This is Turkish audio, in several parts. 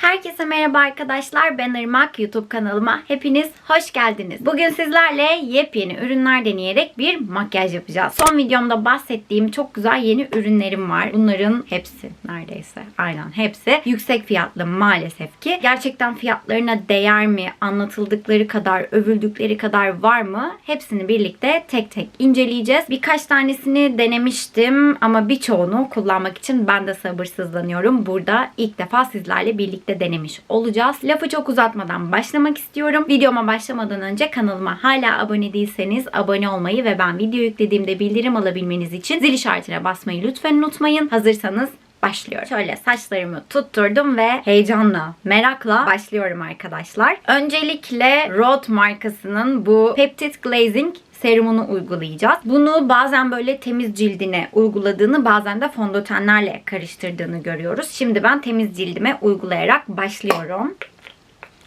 Herkese merhaba arkadaşlar. Ben Irmak. YouTube kanalıma hepiniz hoş geldiniz. Bugün sizlerle yepyeni ürünler deneyerek bir makyaj yapacağız. Son videomda bahsettiğim çok güzel yeni ürünlerim var. Bunların hepsi neredeyse aynen hepsi yüksek fiyatlı maalesef ki. Gerçekten fiyatlarına değer mi? Anlatıldıkları kadar, övüldükleri kadar var mı? Hepsini birlikte tek tek inceleyeceğiz. Birkaç tanesini denemiştim ama birçoğunu kullanmak için ben de sabırsızlanıyorum. Burada ilk defa sizlerle birlikte denemiş olacağız. Lafı çok uzatmadan başlamak istiyorum. Videoma başlamadan önce kanalıma hala abone değilseniz abone olmayı ve ben video yüklediğimde bildirim alabilmeniz için zil işaretine basmayı lütfen unutmayın. Hazırsanız başlıyorum. Şöyle saçlarımı tutturdum ve heyecanla, merakla başlıyorum arkadaşlar. Öncelikle Rode markasının bu Peptide Glazing serumunu uygulayacağız. Bunu bazen böyle temiz cildine uyguladığını bazen de fondötenlerle karıştırdığını görüyoruz. Şimdi ben temiz cildime uygulayarak başlıyorum.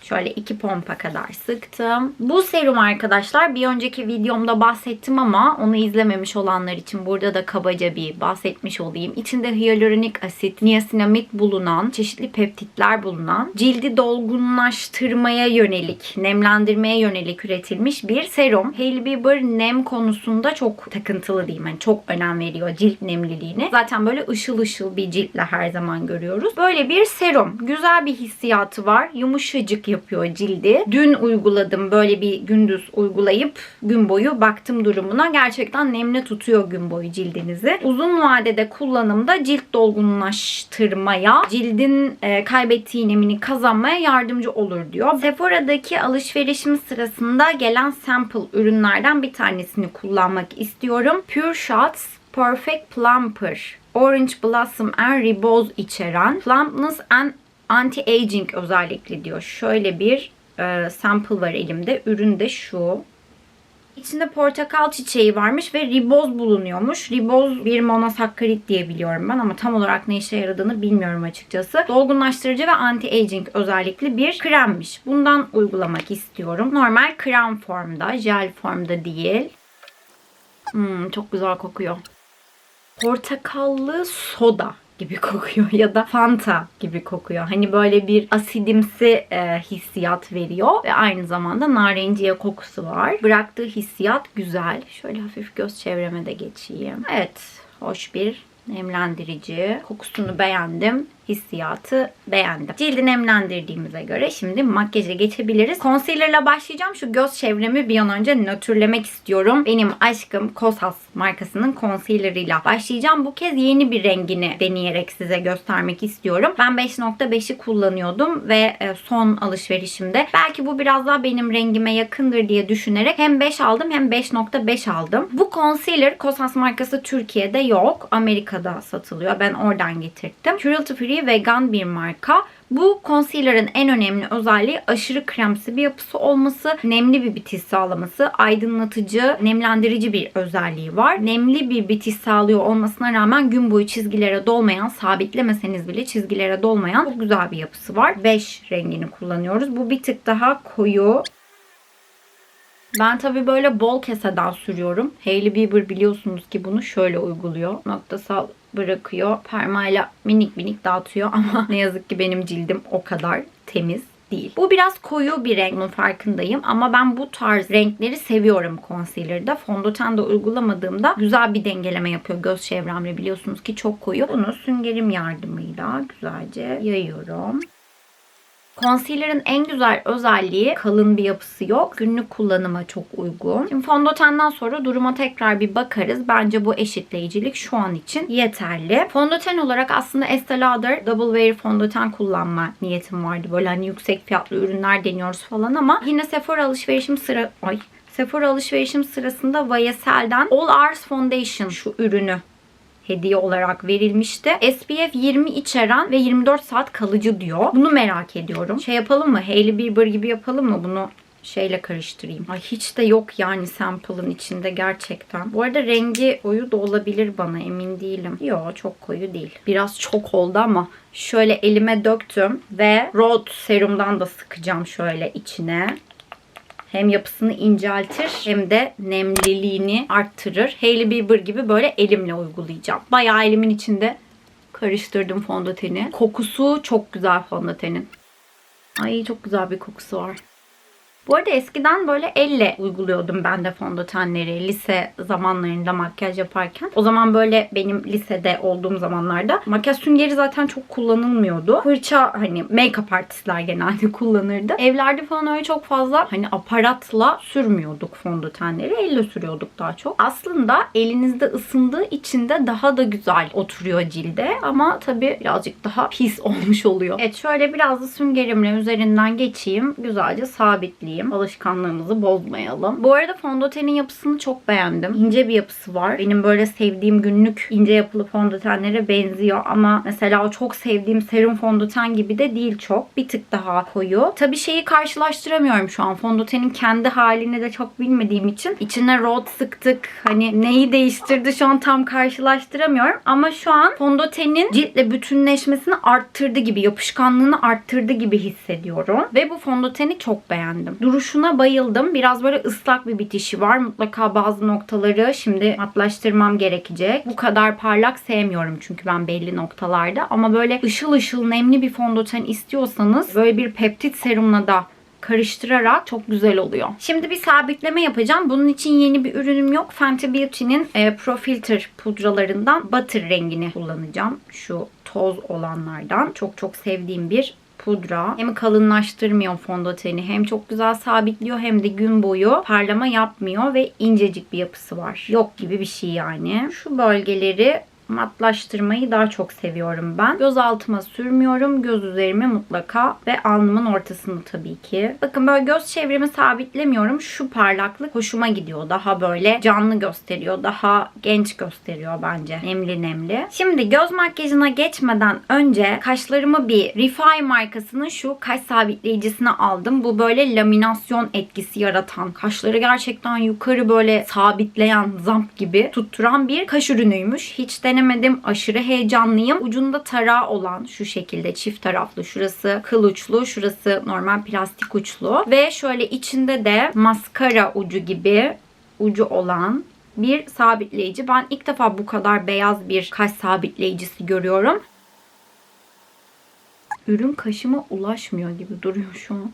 Şöyle iki pompa kadar sıktım. Bu serum arkadaşlar bir önceki videomda bahsettim ama onu izlememiş olanlar için burada da kabaca bir bahsetmiş olayım. İçinde hyaluronik asit, niasinamid bulunan, çeşitli peptitler bulunan, cildi dolgunlaştırmaya yönelik, nemlendirmeye yönelik üretilmiş bir serum. Hailey Bieber nem konusunda çok takıntılı diyeyim. Yani çok önem veriyor cilt nemliliğine. Zaten böyle ışıl ışıl bir ciltle her zaman görüyoruz. Böyle bir serum. Güzel bir hissiyatı var. Yumuşacık yapıyor cildi. Dün uyguladım böyle bir gündüz uygulayıp gün boyu baktım durumuna. Gerçekten nemli tutuyor gün boyu cildinizi. Uzun vadede kullanımda cilt dolgunlaştırmaya, cildin e, kaybettiği nemini kazanmaya yardımcı olur diyor. Sephora'daki alışverişim sırasında gelen sample ürünlerden bir tanesini kullanmak istiyorum. Pure Shots Perfect Plumper Orange Blossom and Reboz içeren Plumpness and Anti-Aging özellikli diyor. Şöyle bir e, sample var elimde. Ürün de şu. İçinde portakal çiçeği varmış ve riboz bulunuyormuş. Riboz bir monosakkarit diye biliyorum ben ama tam olarak ne işe yaradığını bilmiyorum açıkçası. Dolgunlaştırıcı ve anti-aging özellikli bir kremmiş. Bundan uygulamak istiyorum. Normal krem formda, jel formda değil. Hmm, çok güzel kokuyor. Portakallı soda gibi kokuyor ya da Fanta gibi kokuyor. Hani böyle bir asidimsi e, hissiyat veriyor ve aynı zamanda narenciye kokusu var. Bıraktığı hissiyat güzel. Şöyle hafif göz çevreme de geçeyim. Evet, hoş bir nemlendirici. Kokusunu beğendim. Hissiyatı beğendim. Cildi nemlendirdiğimize göre şimdi makyaja geçebiliriz. Concealer'la başlayacağım. Şu göz çevremi bir an önce nötrlemek istiyorum. Benim aşkım Kosas markasının concealer'ıyla başlayacağım. Bu kez yeni bir rengini deneyerek size göstermek istiyorum. Ben 5.5'i kullanıyordum ve e, son alışverişimde belki bu biraz daha benim rengime yakındır diye düşünerek hem 5 aldım hem 5.5 aldım. Bu concealer Kosas markası Türkiye'de yok. Amerika'da satılıyor. Ben oradan getirttim. Cruelty free vegan bir marka. Bu concealer'ın en önemli özelliği aşırı kremsi bir yapısı olması, nemli bir bitiş sağlaması, aydınlatıcı, nemlendirici bir özelliği var. Nemli bir bitiş sağlıyor olmasına rağmen gün boyu çizgilere dolmayan, sabitlemeseniz bile çizgilere dolmayan çok güzel bir yapısı var. 5 rengini kullanıyoruz. Bu bir tık daha koyu. Ben tabii böyle bol keseden sürüyorum. Hailey Bieber biliyorsunuz ki bunu şöyle uyguluyor. Noktasal bırakıyor. Parmağıyla minik minik dağıtıyor ama ne yazık ki benim cildim o kadar temiz değil. Bu biraz koyu bir renk bunun farkındayım ama ben bu tarz renkleri seviyorum concealer'da. Fondöten de uygulamadığımda güzel bir dengeleme yapıyor göz çevremle biliyorsunuz ki çok koyu. Bunu süngerim yardımıyla güzelce yayıyorum. Concealer'ın en güzel özelliği kalın bir yapısı yok. Günlük kullanıma çok uygun. Şimdi fondötenden sonra duruma tekrar bir bakarız. Bence bu eşitleyicilik şu an için yeterli. Fondöten olarak aslında Estee Lauder Double Wear fondöten kullanma niyetim vardı. Böyle hani yüksek fiyatlı ürünler deniyoruz falan ama yine Sephora alışverişim sıra... Ay Sephora alışverişim sırasında YSL'den All Hours Foundation şu ürünü hediye olarak verilmişti. SPF 20 içeren ve 24 saat kalıcı diyor. Bunu merak ediyorum. Şey yapalım mı? Hailey Bieber gibi yapalım mı? Bunu şeyle karıştırayım. Ay hiç de yok yani sample'ın içinde gerçekten. Bu arada rengi koyu da olabilir bana emin değilim. Yok çok koyu değil. Biraz çok oldu ama şöyle elime döktüm ve Rode serumdan da sıkacağım şöyle içine hem yapısını inceltir hem de nemliliğini arttırır. Hailey Bieber gibi böyle elimle uygulayacağım. Bayağı elimin içinde karıştırdım fondöteni. Kokusu çok güzel fondötenin. Ay çok güzel bir kokusu var. Bu arada eskiden böyle elle uyguluyordum ben de fondötenleri lise zamanlarında makyaj yaparken. O zaman böyle benim lisede olduğum zamanlarda makyaj süngeri zaten çok kullanılmıyordu. Fırça hani make-up artistler genelde kullanırdı. Evlerde falan öyle çok fazla hani aparatla sürmüyorduk fondötenleri. Elle sürüyorduk daha çok. Aslında elinizde ısındığı için de daha da güzel oturuyor cilde. Ama tabii birazcık daha pis olmuş oluyor. Evet şöyle biraz da süngerimle üzerinden geçeyim. Güzelce sabitleyeyim. Alışkanlığımızı bozmayalım. Bu arada fondötenin yapısını çok beğendim. İnce bir yapısı var. Benim böyle sevdiğim günlük ince yapılı fondötenlere benziyor. Ama mesela o çok sevdiğim serum fondöten gibi de değil çok. Bir tık daha koyu. Tabii şeyi karşılaştıramıyorum şu an. Fondötenin kendi halini de çok bilmediğim için. içine rot sıktık. Hani neyi değiştirdi şu an tam karşılaştıramıyorum. Ama şu an fondötenin ciltle bütünleşmesini arttırdı gibi, yapışkanlığını arttırdı gibi hissediyorum. Ve bu fondöteni çok beğendim. Duruşuna bayıldım. Biraz böyle ıslak bir bitişi var. Mutlaka bazı noktaları şimdi matlaştırmam gerekecek. Bu kadar parlak sevmiyorum çünkü ben belli noktalarda. Ama böyle ışıl ışıl nemli bir fondöten istiyorsanız böyle bir peptit serumla da karıştırarak çok güzel oluyor. Şimdi bir sabitleme yapacağım. Bunun için yeni bir ürünüm yok. Fenty Beauty'nin e, Pro Filter pudralarından Butter rengini kullanacağım. Şu toz olanlardan. Çok çok sevdiğim bir pudra. Hem kalınlaştırmıyor fondöteni hem çok güzel sabitliyor hem de gün boyu parlama yapmıyor ve incecik bir yapısı var. Yok gibi bir şey yani. Şu bölgeleri matlaştırmayı daha çok seviyorum ben. Göz altıma sürmüyorum. Göz üzerime mutlaka ve alnımın ortasını tabii ki. Bakın böyle göz çevremi sabitlemiyorum. Şu parlaklık hoşuma gidiyor. Daha böyle canlı gösteriyor. Daha genç gösteriyor bence. Nemli nemli. Şimdi göz makyajına geçmeden önce kaşlarımı bir Refy markasının şu kaş sabitleyicisini aldım. Bu böyle laminasyon etkisi yaratan, kaşları gerçekten yukarı böyle sabitleyen, zamp gibi tutturan bir kaş ürünüymüş. Hiç denemedim. Aşırı heyecanlıyım. Ucunda tarağı olan şu şekilde çift taraflı. Şurası kıl uçlu, şurası normal plastik uçlu. Ve şöyle içinde de maskara ucu gibi ucu olan bir sabitleyici. Ben ilk defa bu kadar beyaz bir kaş sabitleyicisi görüyorum. Ürün kaşıma ulaşmıyor gibi duruyor şu an.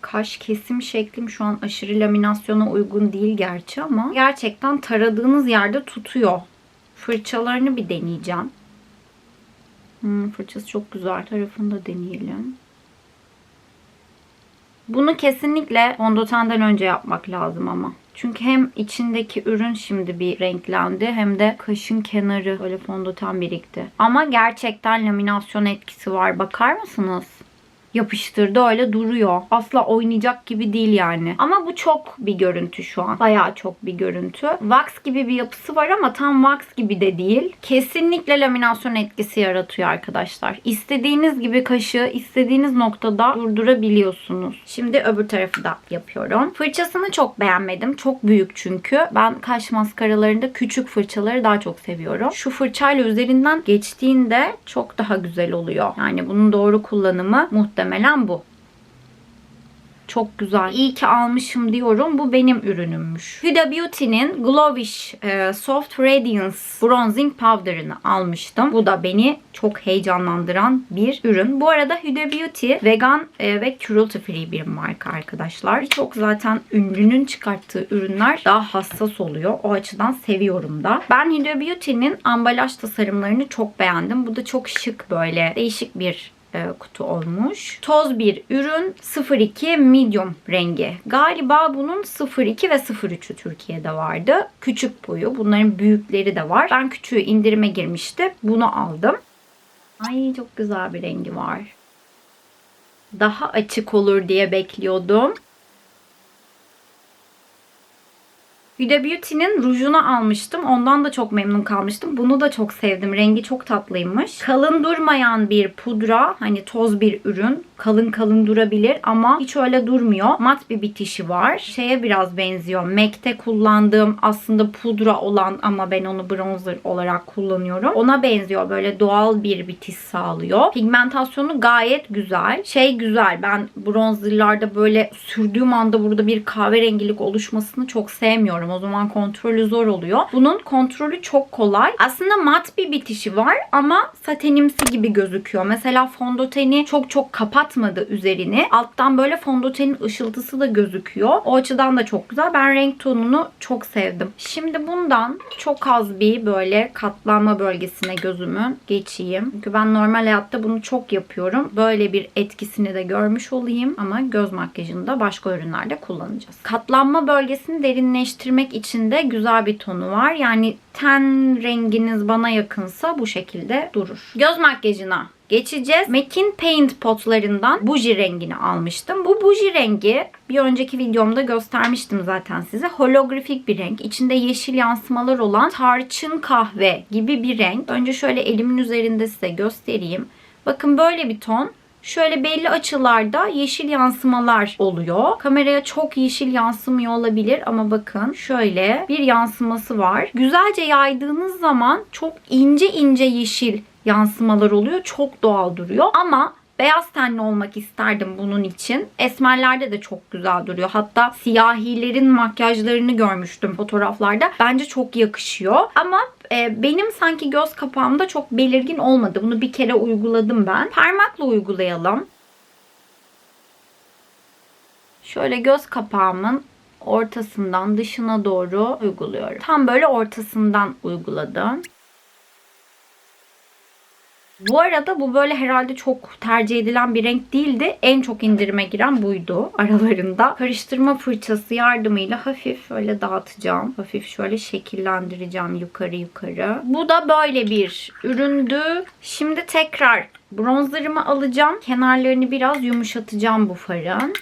Kaş kesim şeklim şu an aşırı laminasyona uygun değil gerçi ama gerçekten taradığınız yerde tutuyor. Fırçalarını bir deneyeceğim. Hmm, fırçası çok güzel. Tarafını da deneyelim. Bunu kesinlikle fondötenden önce yapmak lazım ama. Çünkü hem içindeki ürün şimdi bir renklendi hem de kaşın kenarı böyle fondöten birikti. Ama gerçekten laminasyon etkisi var. Bakar mısınız? Yapıştırdı öyle duruyor. Asla oynayacak gibi değil yani. Ama bu çok bir görüntü şu an. Bayağı çok bir görüntü. Wax gibi bir yapısı var ama tam wax gibi de değil. Kesinlikle laminasyon etkisi yaratıyor arkadaşlar. İstediğiniz gibi kaşı istediğiniz noktada durdurabiliyorsunuz. Şimdi öbür tarafı da yapıyorum. Fırçasını çok beğenmedim. Çok büyük çünkü. Ben kaş maskaralarında küçük fırçaları daha çok seviyorum. Şu fırçayla üzerinden geçtiğinde çok daha güzel oluyor. Yani bunun doğru kullanımı muhtemelen Muhtemelen bu. Çok güzel. İyi ki almışım diyorum. Bu benim ürünümmüş. Huda Beauty'nin Glowish e, Soft Radiance Bronzing Powder'ını almıştım. Bu da beni çok heyecanlandıran bir ürün. Bu arada Huda Beauty vegan e, ve cruelty free bir marka arkadaşlar. Çok zaten ünlünün çıkarttığı ürünler daha hassas oluyor. O açıdan seviyorum da. Ben Huda Beauty'nin ambalaj tasarımlarını çok beğendim. Bu da çok şık böyle değişik bir kutu olmuş. Toz bir ürün 02 medium rengi. Galiba bunun 02 ve 03'ü Türkiye'de vardı. Küçük boyu. Bunların büyükleri de var. Ben küçüğü indirime girmişti. Bunu aldım. Ay çok güzel bir rengi var. Daha açık olur diye bekliyordum. Huda Beauty'nin rujunu almıştım. Ondan da çok memnun kalmıştım. Bunu da çok sevdim. Rengi çok tatlıymış. Kalın durmayan bir pudra. Hani toz bir ürün. Kalın kalın durabilir ama hiç öyle durmuyor. Mat bir bitişi var. Şeye biraz benziyor. MAC'te kullandığım aslında pudra olan ama ben onu bronzer olarak kullanıyorum. Ona benziyor. Böyle doğal bir bitiş sağlıyor. Pigmentasyonu gayet güzel. Şey güzel. Ben bronzerlarda böyle sürdüğüm anda burada bir kahverengilik oluşmasını çok sevmiyorum O zaman kontrolü zor oluyor. Bunun kontrolü çok kolay. Aslında mat bir bitişi var ama satenimsi gibi gözüküyor. Mesela fondöteni çok çok kapatmadı üzerini. Alttan böyle fondötenin ışıltısı da gözüküyor. O açıdan da çok güzel. Ben renk tonunu çok sevdim. Şimdi bundan çok az bir böyle katlanma bölgesine gözümün geçeyim. Çünkü ben normal hayatta bunu çok yapıyorum. Böyle bir etkisini de görmüş olayım ama göz makyajını da başka ürünlerde kullanacağız. Katlanma bölgesini derinleştirmek için de güzel bir tonu var. Yani ten renginiz bana yakınsa bu şekilde durur. Göz makyajına geçeceğiz. MAC'in Paint potlarından buji rengini almıştım. Bu buji rengi bir önceki videomda göstermiştim zaten size. Holografik bir renk. İçinde yeşil yansımalar olan tarçın kahve gibi bir renk. Önce şöyle elimin üzerinde size göstereyim. Bakın böyle bir ton. Şöyle belli açılarda yeşil yansımalar oluyor. Kameraya çok yeşil yansımıyor olabilir ama bakın şöyle bir yansıması var. Güzelce yaydığınız zaman çok ince ince yeşil yansımalar oluyor. Çok doğal duruyor ama Beyaz tenli olmak isterdim bunun için. Esmerlerde de çok güzel duruyor. Hatta siyahilerin makyajlarını görmüştüm fotoğraflarda. Bence çok yakışıyor. Ama e, benim sanki göz kapağımda çok belirgin olmadı. Bunu bir kere uyguladım ben. Parmakla uygulayalım. Şöyle göz kapağımın ortasından dışına doğru uyguluyorum. Tam böyle ortasından uyguladım. Bu arada bu böyle herhalde çok tercih edilen bir renk değildi. En çok indirime giren buydu aralarında. Karıştırma fırçası yardımıyla hafif öyle dağıtacağım. Hafif şöyle şekillendireceğim yukarı yukarı. Bu da böyle bir üründü. Şimdi tekrar bronzerımı alacağım. Kenarlarını biraz yumuşatacağım bu farın.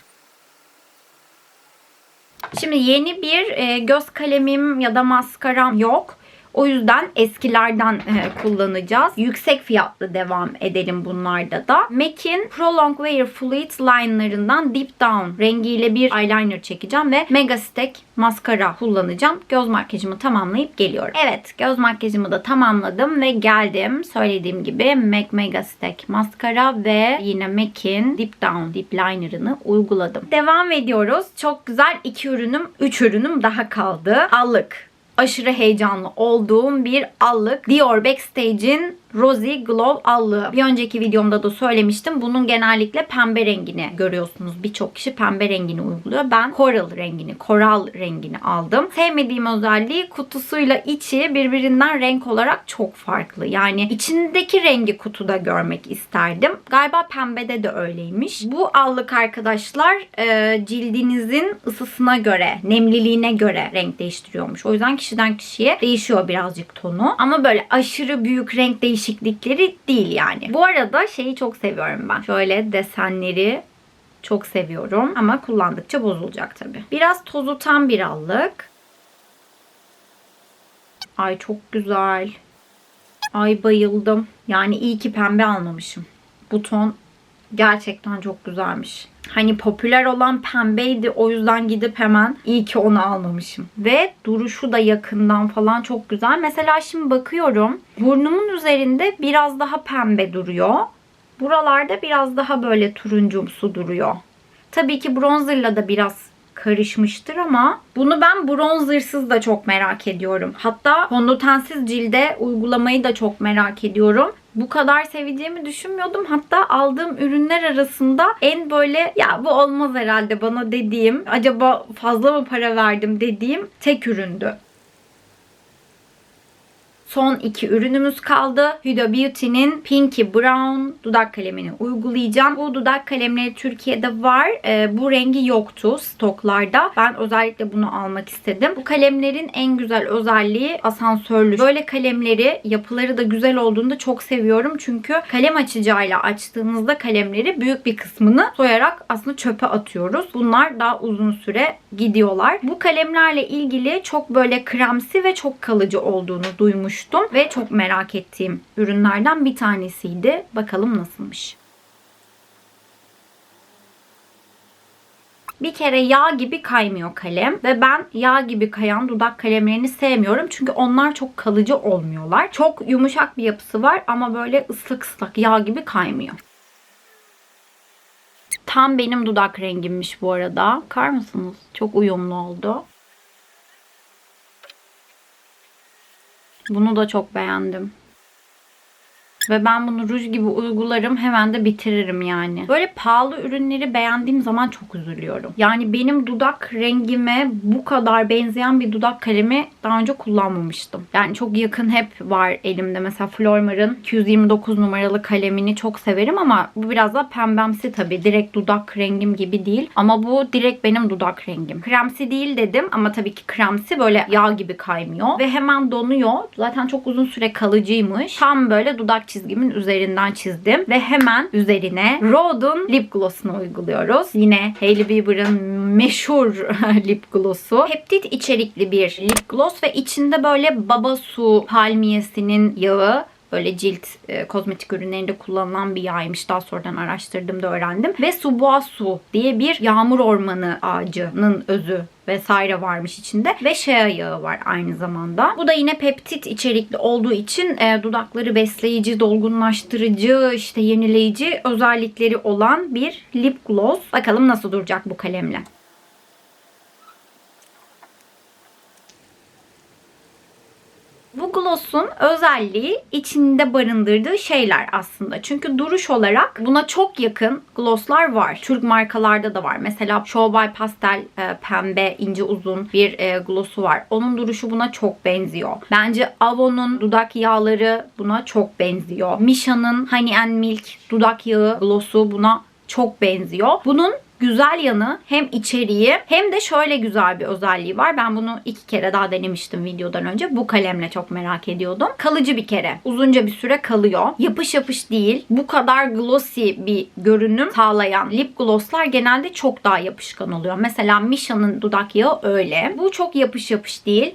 Şimdi yeni bir e, göz kalemim ya da maskaram yok. O yüzden eskilerden e, kullanacağız. Yüksek fiyatlı devam edelim bunlarda da. MAC'in Prolong Wear Fluid Line'larından Deep Down rengiyle bir eyeliner çekeceğim ve Mega Stack maskara kullanacağım. Göz makyajımı tamamlayıp geliyorum. Evet göz makyajımı da tamamladım ve geldim. Söylediğim gibi MAC Mega Stack maskara ve yine MAC'in Deep Down Deep Liner'ını uyguladım. Devam ediyoruz. Çok güzel iki ürünüm, üç ürünüm daha kaldı. Allık aşırı heyecanlı olduğum bir allık. Dior Backstage'in Rosy Glow allığı. Bir önceki videomda da söylemiştim. Bunun genellikle pembe rengini görüyorsunuz. Birçok kişi pembe rengini uyguluyor. Ben coral rengini, koral rengini aldım. Sevmediğim özelliği kutusuyla içi birbirinden renk olarak çok farklı. Yani içindeki rengi kutuda görmek isterdim. Galiba pembede de öyleymiş. Bu allık arkadaşlar e, cildinizin ısısına göre, nemliliğine göre renk değiştiriyormuş. O yüzden kişiden kişiye değişiyor birazcık tonu. Ama böyle aşırı büyük renk değişikliği değişiklikleri değil yani. Bu arada şeyi çok seviyorum ben. Şöyle desenleri çok seviyorum ama kullandıkça bozulacak tabii. Biraz tozutan bir allık. Ay çok güzel. Ay bayıldım. Yani iyi ki pembe almamışım. Bu ton gerçekten çok güzelmiş. Hani popüler olan pembeydi o yüzden gidip hemen iyi ki onu almamışım. Ve duruşu da yakından falan çok güzel. Mesela şimdi bakıyorum burnumun üzerinde biraz daha pembe duruyor. Buralarda biraz daha böyle turuncumsu duruyor. Tabii ki bronzerla da biraz karışmıştır ama bunu ben bronzersız da çok merak ediyorum. Hatta fondötensiz cilde uygulamayı da çok merak ediyorum bu kadar seveceğimi düşünmüyordum. Hatta aldığım ürünler arasında en böyle ya bu olmaz herhalde bana dediğim, acaba fazla mı para verdim dediğim tek üründü. Son iki ürünümüz kaldı. Huda Beauty'nin Pinky Brown dudak kalemini uygulayacağım. Bu dudak kalemleri Türkiye'de var. E, bu rengi yoktu stoklarda. Ben özellikle bunu almak istedim. Bu kalemlerin en güzel özelliği asansörlü. Böyle kalemleri yapıları da güzel olduğunda çok seviyorum. Çünkü kalem açacağıyla açtığınızda kalemleri büyük bir kısmını soyarak aslında çöpe atıyoruz. Bunlar daha uzun süre gidiyorlar. Bu kalemlerle ilgili çok böyle kremsi ve çok kalıcı olduğunu duymuştum bulmuştum ve çok merak ettiğim ürünlerden bir tanesiydi. Bakalım nasılmış. Bir kere yağ gibi kaymıyor kalem ve ben yağ gibi kayan dudak kalemlerini sevmiyorum. Çünkü onlar çok kalıcı olmuyorlar. Çok yumuşak bir yapısı var ama böyle ıslak ıslak yağ gibi kaymıyor. Tam benim dudak rengimmiş bu arada. Bakar mısınız? Çok uyumlu oldu. Bunu da çok beğendim. Ve ben bunu ruj gibi uygularım hemen de bitiririm yani. Böyle pahalı ürünleri beğendiğim zaman çok üzülüyorum. Yani benim dudak rengime bu kadar benzeyen bir dudak kalemi daha önce kullanmamıştım. Yani çok yakın hep var elimde. Mesela Flormar'ın 229 numaralı kalemini çok severim ama bu biraz da pembemsi tabii. Direkt dudak rengim gibi değil. Ama bu direkt benim dudak rengim. Kremsi değil dedim ama tabii ki kremsi böyle yağ gibi kaymıyor. Ve hemen donuyor. Zaten çok uzun süre kalıcıymış. Tam böyle dudak çizgimin üzerinden çizdim. Ve hemen üzerine Rhode'un lip gloss'unu uyguluyoruz. Yine Hailey Bieber'ın meşhur lip gloss'u. Peptit içerikli bir lip gloss ve içinde böyle baba su palmiyesinin yağı böyle cilt e, kozmetik ürünlerinde kullanılan bir yağymış. Daha sonradan araştırdığımda öğrendim. Ve subuasu diye bir yağmur ormanı ağacının özü vesaire varmış içinde ve shea yağı var aynı zamanda. Bu da yine peptit içerikli olduğu için e, dudakları besleyici, dolgunlaştırıcı, işte yenileyici özellikleri olan bir lip gloss. Bakalım nasıl duracak bu kalemle. Gloss'un özelliği içinde barındırdığı şeyler aslında. Çünkü duruş olarak buna çok yakın glosslar var. Türk markalarda da var. Mesela Show by Pastel e, pembe ince uzun bir e, gloss'u var. Onun duruşu buna çok benziyor. Bence Avon'un dudak yağları buna çok benziyor. Misha'nın Honey and Milk dudak yağı gloss'u buna çok benziyor. Bunun güzel yanı hem içeriği hem de şöyle güzel bir özelliği var. Ben bunu iki kere daha denemiştim videodan önce. Bu kalemle çok merak ediyordum. Kalıcı bir kere. Uzunca bir süre kalıyor. Yapış yapış değil. Bu kadar glossy bir görünüm sağlayan lip glosslar genelde çok daha yapışkan oluyor. Mesela Misha'nın dudak yağı öyle. Bu çok yapış yapış değil.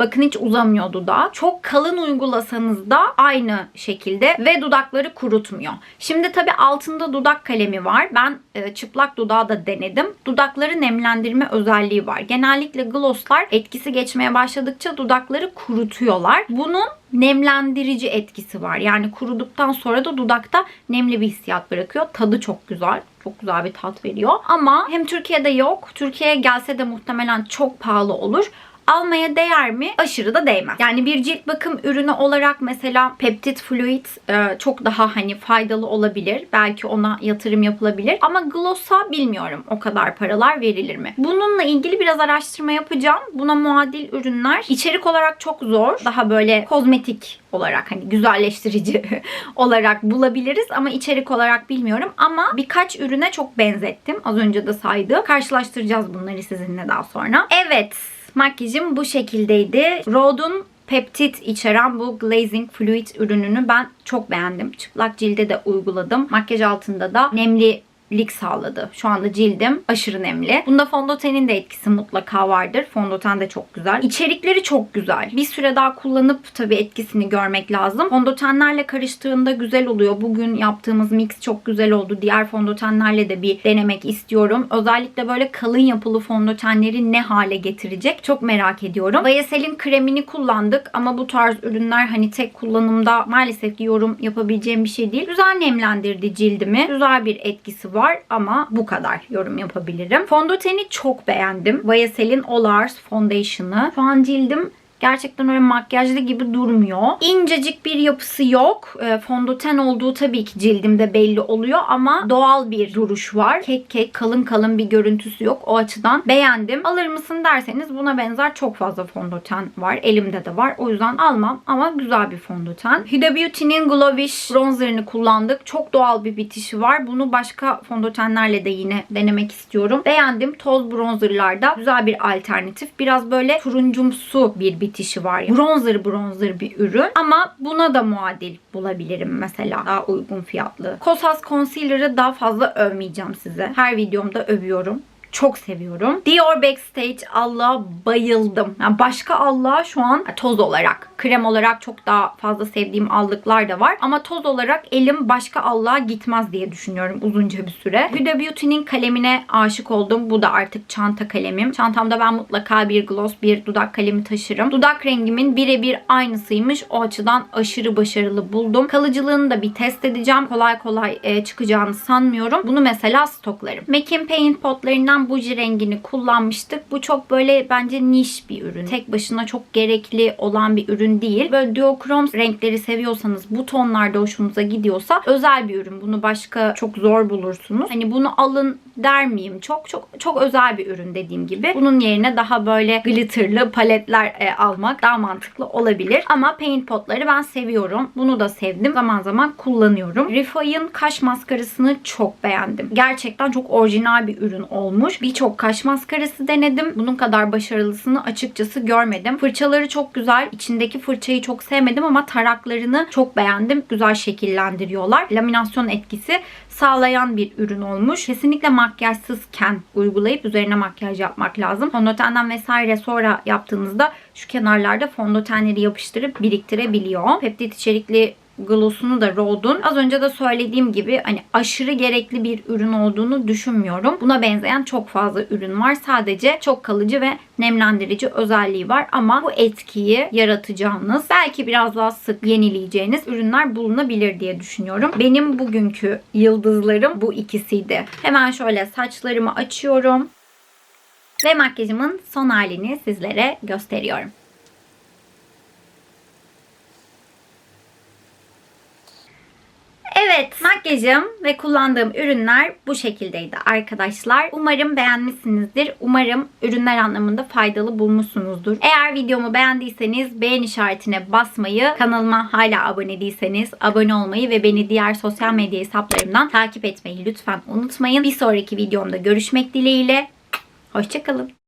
Bakın hiç uzamıyor dudağı. Çok kalın uygulasanız da aynı şekilde ve dudakları kurutmuyor. Şimdi tabii altında dudak kalemi var. Ben e, çıplak dudağı da denedim. Dudakları nemlendirme özelliği var. Genellikle glosslar etkisi geçmeye başladıkça dudakları kurutuyorlar. Bunun nemlendirici etkisi var. Yani kuruduktan sonra da dudakta nemli bir hissiyat bırakıyor. Tadı çok güzel. Çok güzel bir tat veriyor. Ama hem Türkiye'de yok. Türkiye'ye gelse de muhtemelen çok pahalı olur almaya değer mi? Aşırı da değmez. Yani bir cilt bakım ürünü olarak mesela peptit fluid e, çok daha hani faydalı olabilir. Belki ona yatırım yapılabilir. Ama gloss'a bilmiyorum o kadar paralar verilir mi? Bununla ilgili biraz araştırma yapacağım. Buna muadil ürünler içerik olarak çok zor. Daha böyle kozmetik olarak hani güzelleştirici olarak bulabiliriz ama içerik olarak bilmiyorum ama birkaç ürüne çok benzettim. Az önce de saydı. Karşılaştıracağız bunları sizinle daha sonra. Evet Makyajım bu şekildeydi. Rhode'un peptit içeren bu glazing fluid ürününü ben çok beğendim. Çıplak cilde de uyguladım. Makyaj altında da nemli lik sağladı. Şu anda cildim aşırı nemli. Bunda fondötenin de etkisi mutlaka vardır. Fondöten de çok güzel. İçerikleri çok güzel. Bir süre daha kullanıp tabii etkisini görmek lazım. Fondötenlerle karıştığında güzel oluyor. Bugün yaptığımız mix çok güzel oldu. Diğer fondötenlerle de bir denemek istiyorum. Özellikle böyle kalın yapılı fondötenleri ne hale getirecek çok merak ediyorum. Vayasel'in kremini kullandık ama bu tarz ürünler hani tek kullanımda maalesef ki yorum yapabileceğim bir şey değil. Güzel nemlendirdi cildimi. Güzel bir etkisi var var ama bu kadar yorum yapabilirim. Fondöteni çok beğendim. Vayasel'in Olars Foundation'ı. Şu an cildim Gerçekten öyle makyajlı gibi durmuyor. İncecik bir yapısı yok. E, fondöten olduğu tabii ki cildimde belli oluyor ama doğal bir duruş var. Kek kek kalın kalın bir görüntüsü yok. O açıdan beğendim. Alır mısın derseniz buna benzer çok fazla fondöten var. Elimde de var. O yüzden almam ama güzel bir fondöten. Huda Beauty'nin Glowish bronzerını kullandık. Çok doğal bir bitişi var. Bunu başka fondötenlerle de yine denemek istiyorum. Beğendim. Toz bronzerlarda güzel bir alternatif. Biraz böyle turuncumsu bir bitişi bitişi var. Bronzer bronzer bir ürün ama buna da muadil bulabilirim mesela daha uygun fiyatlı. Kosas Concealer'ı daha fazla övmeyeceğim size. Her videomda övüyorum çok seviyorum. Dior Backstage Allah bayıldım. Yani başka Allah şu an toz olarak, krem olarak çok daha fazla sevdiğim allıklar da var. Ama toz olarak elim başka Allah'a gitmez diye düşünüyorum uzunca bir süre. Huda Beauty'nin kalemine aşık oldum. Bu da artık çanta kalemim. Çantamda ben mutlaka bir gloss, bir dudak kalemi taşırım. Dudak rengimin birebir aynısıymış. O açıdan aşırı başarılı buldum. Kalıcılığını da bir test edeceğim. Kolay kolay e, çıkacağını sanmıyorum. Bunu mesela stoklarım. MAC'in Paint potlarından buji rengini kullanmıştık. Bu çok böyle bence niş bir ürün. Tek başına çok gerekli olan bir ürün değil. Böyle duokrom renkleri seviyorsanız bu tonlarda hoşunuza gidiyorsa özel bir ürün. Bunu başka çok zor bulursunuz. Hani bunu alın der miyim? Çok çok çok özel bir ürün dediğim gibi. Bunun yerine daha böyle glitterlı paletler e, almak daha mantıklı olabilir. Ama paint potları ben seviyorum. Bunu da sevdim. Zaman zaman kullanıyorum. Refy'ın kaş maskarasını çok beğendim. Gerçekten çok orijinal bir ürün olmuş. Birçok kaş maskarası denedim. Bunun kadar başarılısını açıkçası görmedim. Fırçaları çok güzel. İçindeki fırçayı çok sevmedim ama taraklarını çok beğendim. Güzel şekillendiriyorlar. Laminasyon etkisi sağlayan bir ürün olmuş. Kesinlikle makyajsızken uygulayıp üzerine makyaj yapmak lazım. Fondötenden vesaire sonra yaptığınızda şu kenarlarda fondötenleri yapıştırıp biriktirebiliyor. Peptit içerikli gloss'unu da Rhode'un az önce de söylediğim gibi hani aşırı gerekli bir ürün olduğunu düşünmüyorum. Buna benzeyen çok fazla ürün var. Sadece çok kalıcı ve nemlendirici özelliği var ama bu etkiyi yaratacağınız belki biraz daha sık yenileyeceğiniz ürünler bulunabilir diye düşünüyorum. Benim bugünkü yıldızlarım bu ikisiydi. Hemen şöyle saçlarımı açıyorum ve makyajımın son halini sizlere gösteriyorum. Evet, makyajım ve kullandığım ürünler bu şekildeydi arkadaşlar. Umarım beğenmişsinizdir. Umarım ürünler anlamında faydalı bulmuşsunuzdur. Eğer videomu beğendiyseniz beğen işaretine basmayı, kanalıma hala abone değilseniz abone olmayı ve beni diğer sosyal medya hesaplarımdan takip etmeyi lütfen unutmayın. Bir sonraki videomda görüşmek dileğiyle. Hoşçakalın.